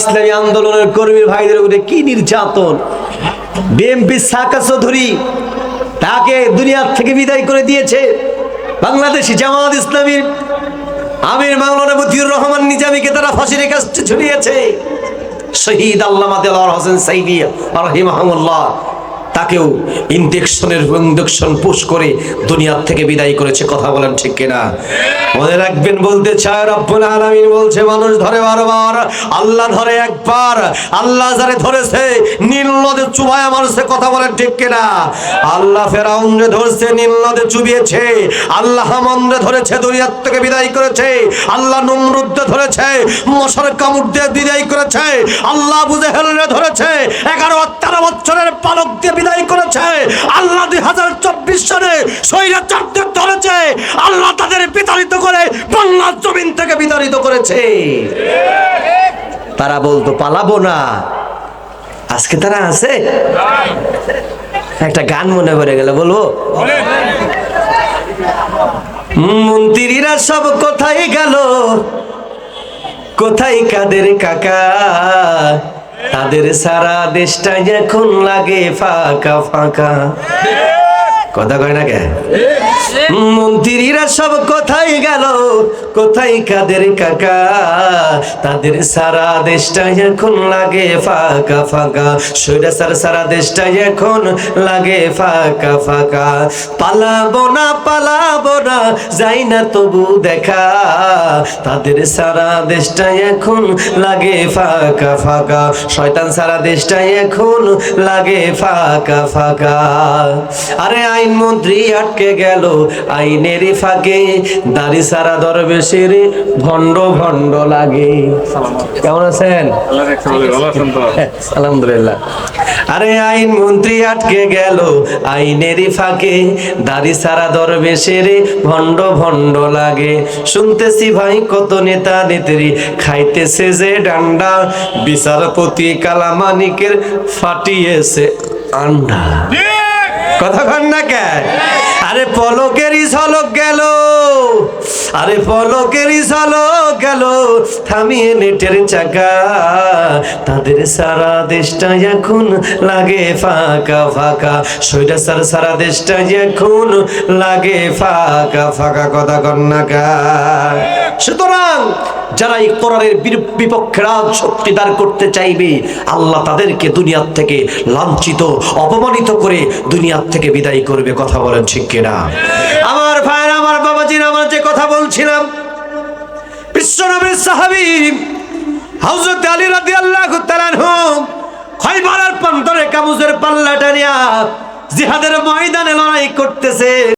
ইসলামী আন্দোলনের কর্মীর ভাইদের উপরে কি নির্যাতন? বিএমপি সাকা চৌধুরী তাকে দুনিয়ার থেকে বিদায় করে দিয়েছে। বাংলাদেশি জামাত ইসলামীর আমির মাওলানা মতিউর রহমান নিজামীকে তারা ফাঁসির কাছে ঝুলিয়েছে। শহীদ আল্লামা দেলার হোসেন সাইদি রহিমাহুল্লাহ। তাকেও ইনজেকশনের ইনজেকশন পুশ করে দুনিয়ার থেকে বিদায় করেছে, কথা বলেন ঠিক কিনা? মনে রাখবেন, বলতে চায় রব্বুল আলামিন, বলছে, মানুষ ধরে বারবার, আল্লাহ ধরে একবার, আল্লাহ যারে ধরেছে নীল নদে চুবায় মারছে কথা বলেন ঠিক কিনা? আল্লাহ ফেরাউনরে ধরছে নীল নদে চুবিয়েছে, আল্লাহ হামনরে ধরেছে, দুনিয়ার থেকে বিদায় করেছে, আল্লাহ নমরুদ্দে ধরেছে, মশার কামড় দিয়ে বিদায় করেছে, আল্লাহ বুজেহেলরে ধরেছে এগারো বিদায় আল্লাহ দুই হাজার চব্বিশ সালে স্বৈরাচারদের ধরেছে। আল্লাহ তাদের বিতাড়িত করে বাংলার জমিন থেকে বিতাড়িত করেছে। তারা বলতো, পালাবো না। আজকে তারা আছে? একটা গান মনে পড়ে গেল, বলব? মন্ত্রীরা সব কোথায় গেল? কোথায় কাদের কাকা? তাদের সারা দেশটাই এখন লাগে ফাঁকা ফাঁকা। কথা কয় না কে? মন্ত্রীরা সব কোথায় গেল। কোথায় কাদের কাকা? তাদের সারা দেশটা এখন লাগে ফাঁকা ফাঁকা। সৈরা সার সারা দেশটা এখন লাগে ফাঁকা ফাঁকা। পালাবো না পালাবো না, যাই না তবু দেখা। তাদের সারা দেশটা এখন লাগে ফাঁকা ফাঁকা। শয়তান সারা দেশটা এখন লাগে ফাঁকা ফাঁকা। আরে আইন মন্ত্রী আটকে গেল। আইনের ফাঁকে দাড়ি সারা দরবেশের ভণ্ড ভণ্ড লাগে। কেমন আছেন? আলহামদুলিল্লাহ। আরে আইন মন্ত্রী আটকে গেল। আইনেরই ফাঁকে দাড়ি সারা দরবেশের ভণ্ড ভণ্ড লাগে। শুনতেছি ভাই কত নেতা নেত্রী খাইতেছে যে ডান্ডা। বিচারপতি কালামানিকের ফাটিয়েছে আন্ডা। কথা কন না কে? আরে পলকেরই ঝলক গেল। আরে পলকেরই ঝলক গেল, থামিয়ে নেটের চাকা। তাদের সারা দেশটা এখন লাগে ফাঁকা ফাঁকা। সইটা সার সারা দেশটা এখন লাগে ফাঁকা ফাঁকা কথা কন না কা সুতরাং যারা এই কোরআনের বিপক্ষে রাজ শক্তি দাঁড় করতে চাইবে, আল্লাহ তাদেরকে দুনিয়ার থেকে লাঞ্ছিত, অপমানিত করে দুনিয়ার থেকে বিদায় করবে। কথা বলেন ভাইয়ের বাবাজির আমার যে কথা বলছিলাম, বিশ্বনবীর সাহাবী হযরত আলী তাআলা আনহু খয়বরের প্রান্তরে কাবুজের পাল্লাটা নিয়া জিহাদের ময়দানে লড়াই করতেছে।